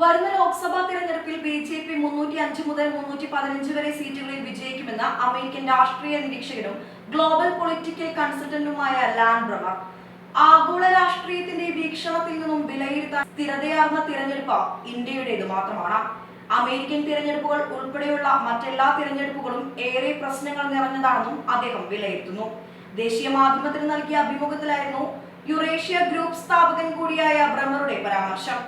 വരുന്ന ലോക്സഭാ തെരഞ്ഞെടുപ്പിൽ B J P മുന്നൂറ്റി അഞ്ച് മുതൽ മുന്നൂറ്റി പതിനഞ്ച് വരെ സീറ്റുകളിൽ വിജയിക്കുമെന്ന് അമേരിക്കൻ രാഷ്ട്രീയ നിരീക്ഷകനും ഗ്ലോബൽ പൊളിറ്റിക്കൽ കൺസൾട്ടന്റുമായ ലാൻ ബ്രമർ. ആഗോള രാഷ്ട്രീയത്തിന്റെ വീക്ഷണത്തിൽ നിന്നും വിലയിരുത്താൻ സ്ഥിരതയാർന്ന തിരഞ്ഞെടുപ്പ് ഇന്ത്യയുടേത് മാത്രമാണ്. അമേരിക്കൻ തിരഞ്ഞെടുപ്പുകൾ ഉൾപ്പെടെയുള്ള മറ്റെല്ലാ തിരഞ്ഞെടുപ്പുകളും ഏറെ പ്രശ്നങ്ങൾ നിറഞ്ഞതാണെന്നും അദ്ദേഹം വിലയിരുത്തുന്നു. ദേശീയ മാധ്യമത്തിന് നൽകിയ അഭിമുഖത്തിലായിരുന്നു യുറേഷ്യ ഗ്രൂപ്പ് സ്ഥാപകൻ കൂടിയായ ബ്രമറുടെ പരാമർശം.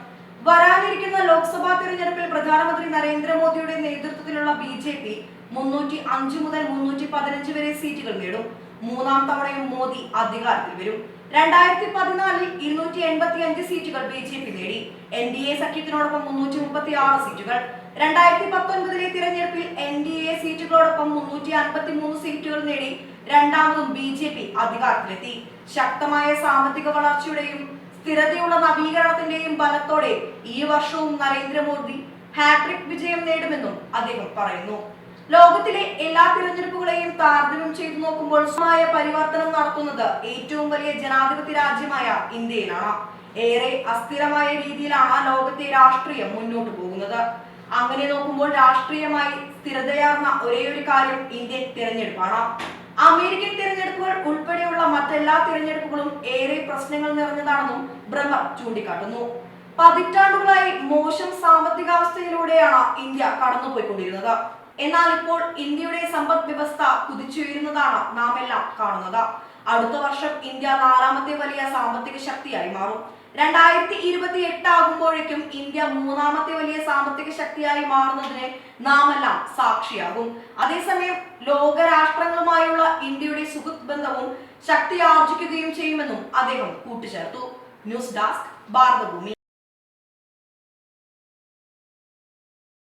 വരാനിരിക്കുന്ന ലോക്സഭാ തെരഞ്ഞെടുപ്പിൽ പ്രധാനമന്ത്രി നരേന്ദ്രമോദിയുടെ നേതൃത്വത്തിലുള്ള ബി ജെ പി മുന്നൂറ്റി അഞ്ച് മുതൽ മുന്നൂറ്റി പതിനഞ്ച് വരെ സീറ്റുകൾ നേടും. മൂന്നാം തവണയും മോദി അധികാരത്തിൽ വരും. രണ്ടായിരത്തി പതിനാലിൽ ഇരുന്നൂറ്റി എൺപത്തി അഞ്ച് സീറ്റുകൾ ബി ജെ പി നേടി. എൻ ഡി എ സഖ്യത്തിനോടൊപ്പം മുന്നൂറ്റി മുപ്പത്തി ആറ് സീറ്റുകൾ. രണ്ടായിരത്തി പത്തൊൻപതിലെ തിരഞ്ഞെടുപ്പിൽ എൻ ഡി എ സീറ്റുകളോടൊപ്പം മുന്നൂറ്റി അൻപത്തി മൂന്ന് സീറ്റുകൾ നേടി. രണ്ടാമതും ബി ജെ പി അധികാരത്തിലെത്തി. ശക്തമായ സാമ്പത്തിക വളർച്ചയുടെയും സ്ഥിരതയുള്ള നവീകരണത്തിന്റെയും ബലത്തോടെ ഈ വർഷവും നരേന്ദ്രമോദി ഹാട്രിക് വിജയം നേടുമെന്നും അദ്ദേഹം പറയുന്നു. ലോകത്തിലെ എല്ലാ തിരഞ്ഞെടുപ്പുകളെയും താരതമ്യം ചെയ്തു നോക്കുമ്പോൾ സ്വമായ പരിവർത്തനം നടത്തുന്നത് ഏറ്റവും വലിയ ജനാധിപത്യ രാജ്യമായ ഇന്ത്യയിലാണ്. ഏറെ അസ്ഥിരമായ രീതിയിലാണ് ലോകത്തെ രാഷ്ട്രീയം മുന്നോട്ട് പോകുന്നത്. അങ്ങനെ നോക്കുമ്പോൾ രാഷ്ട്രീയമായി സ്ഥിരതയാർന്ന ഒരേ ഒരു കാര്യം ഇന്ത്യൻ തിരഞ്ഞെടുപ്പാണ്. അമേരിക്കൻ ഉൾപ്പെടെയുള്ള മറ്റെല്ലാ തിരഞ്ഞെടുപ്പുകളും ഏറെ പ്രശ്നങ്ങൾ നിറഞ്ഞതാണെന്നും ബ്രഹ്മ ചൂണ്ടിക്കാട്ടുന്നു. പതിറ്റാണ്ടുകളായി മോശം സാമ്പത്തികാവസ്ഥയിലൂടെയാണ് ഇന്ത്യ കടന്നുപോയിക്കൊണ്ടിരുന്നത്. എന്നാൽ ഇപ്പോൾ ഇന്ത്യയുടെ സമ്പദ് വ്യവസ്ഥ കുതിച്ചുയരുന്നതാണ് നാം എല്ലാം കാണുന്നത്. അടുത്ത വർഷം ഇന്ത്യ നാലാമത്തെ വലിയ സാമ്പത്തിക ശക്തിയായി മാറും. രണ്ടായിരത്തി ഇരുപത്തി എട്ട് ആകുമ്പോഴേക്കും ഇന്ത്യ മൂന്നാമത്തെ വലിയ സാമ്പത്തിക ശക്തിയായി മാറുന്നതിന് നാം എല്ലാം സാക്ഷിയാകും. അതേസമയം ബന്ധവും ശക്തി ആർജിക്കുകയും ചെയ്യുമെന്നും അദ്ദേഹം കൂട്ടിച്ചേർത്തു ന്യൂസ് ഡെസ്ക് ഭാരതഭൂമി.